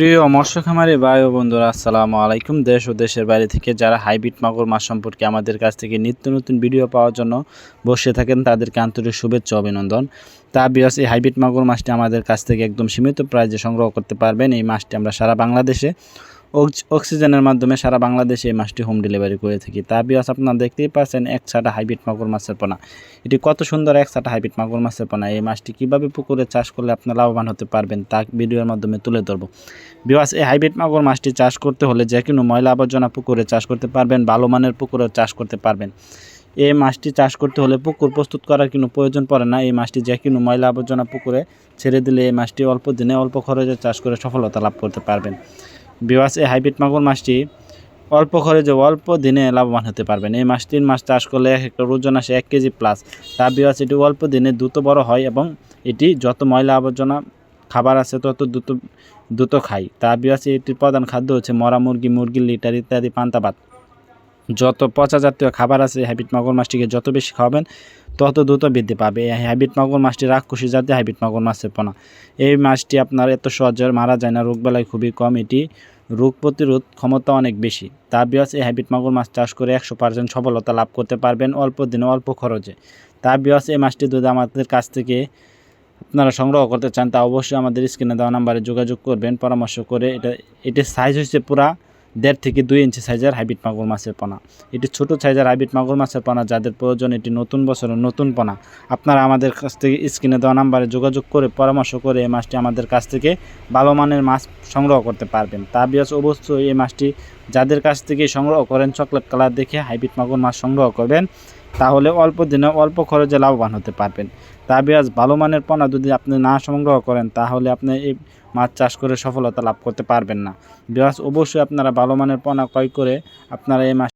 প্রিয় মৎস্য খামারি ও বন্ধুরা, আসসালামু আলাইকুম। দেশ ও দেশের বাইরে থেকে যারা হাইব্রিড মাগুর মাছ সম্পর্কে আমাদের কাছ থেকে নিত্য নতুন ভিডিও পাওয়ার জন্য বসে থাকেন, তাদেরকে আন্তরিক শুভেচ্ছা অভিনন্দন। তা বিয়াস এই হাইব্রিড মাগুর মাছটি আমাদের কাছ থেকে একদম সীমিত প্রাইজে সংগ্রহ করতে পারবেন। এই মাছটি আমরা সারা বাংলাদেশে অক্সিজেনের মাধ্যমে সারা বাংলাদেশে এই মাছটি হোম ডেলিভারি করে থাকি। তা বিয়াস আপনারা দেখতেই পাচ্ছেন, এক ছাটা হাইব্রিড মাগুর মাছের পোনা। এটি কত সুন্দর এক ছাটা হাইব্রিড মাগুর মাছের পোনা। এই মাছটি কীভাবে পুকুরে চাষ করলে আপনারা লাভবান হতে পারবেন তা ভিডিওর মাধ্যমে তুলে ধরবো। বিবাস এই হাইব্রিড মাগুর মাছটি চাষ করতে হলে যে কোনো ময়লা আবর্জনা পুকুরে চাষ করতে পারবেন, ভালো মানের পুকুরে চাষ করতে পারবেন। এই মাছটি চাষ করতে হলে পুকুর প্রস্তুত করার কোনো প্রয়োজন পড়ে না। এই মাছটি যে কোনো ময়লা আবর্জনা পুকুরে ছেড়ে দিলে এই মাছটি অল্প দিনে অল্প খরচে চাষ করে সফলতা লাভ করতে পারবেন। বিবাস এই হাইব্রিড মাগুর মাছটি অল্প খরচে অল্প দিনে লাভবান হতে পারবেন। এই মাছ তিন মাস চাষ করলে এক একটা ওজন আসে এক কেজি প্লাস তা বিবাস এটি অল্প দিনে দ্রুত বড় হয় এবং এটি যত ময়লা আবর্জনা খাবার আছে তত দ্রুত দ্রুত খাই তা বিয়াসি এটির প্রধান খাদ্য হচ্ছে মরা মুরগি, মুরগির লিটার ইত্যাদি পান্তা ভাত। যত পচা জাতীয় খাবার আছে হাইব্রিড মাগুর মাছটিকে যত বেশি খাওয়াবেন তত দ্রুত বৃদ্ধি পাবে। এই হাইব্রিড মাগুর মাছটি রাক্ষসী জাতীয় হাইব্রিড মাগুর মাছের পোনা। এই মাছটি আপনার এত সহজে মারা যায় না রোগবেলায় খুবই কম। এটি রোগ প্রতিরোধ ক্ষমতা অনেক বেশি। তা বিয়াস, এই হাইব্রিড মাগুর মাছ চাষ করে একশো পার্সেন্ট সফলতা লাভ করতে পারবেন অল্প দিনে অল্প খরচে। তা বিয়াস, এই মাছটি যদি আমাদের কাছ থেকে আপনারা সংগ্রহ করতে চান, তা অবশ্যই আমাদের স্ক্রিনে দেওয়া নাম্বারে যোগাযোগ করবেন, পরামর্শ করে। এটা, এটির সাইজ হচ্ছে পুরা দেড় থেকে দুই ইঞ্চি সাইজের হাইব্রিড মাগুর মাছের পোনা। এটি ছোট সাইজের হাইব্রিড মাগুর মাছের পোনা, যাদের প্রয়োজন এটি নতুন বছরের নতুন পোনা। আপনারা আমাদের কাছ থেকে স্ক্রিনে দেওয়া নাম্বারে যোগাযোগ করে পরামর্শ করে এই মাছটি আমাদের কাছ থেকে ভালো মানের মাছ সংগ্রহ করতে পারবেন। তা বিয়াস অবশ্যই এই মাছটি যাদের কাছ থেকে সংগ্রহ করেন, চকলেট কালার দেখে হাইব্রিড মাগুর মাছ সংগ্রহ করবেন। তাহলে অল্প দিনে অল্প খরচে লাভবান হতে পারবেন। তা বিয়াজ ভালো মানের পোনা যদি আপনি না সংগ্রহ করেন, তাহলে আপনি এই মাছ চাষ করে সফলতা লাভ করতে পারবেন না। বিয়াজ অবশ্যই আপনারা ভালো মানের পোনা ক্রয় করে আপনারা এই মাছ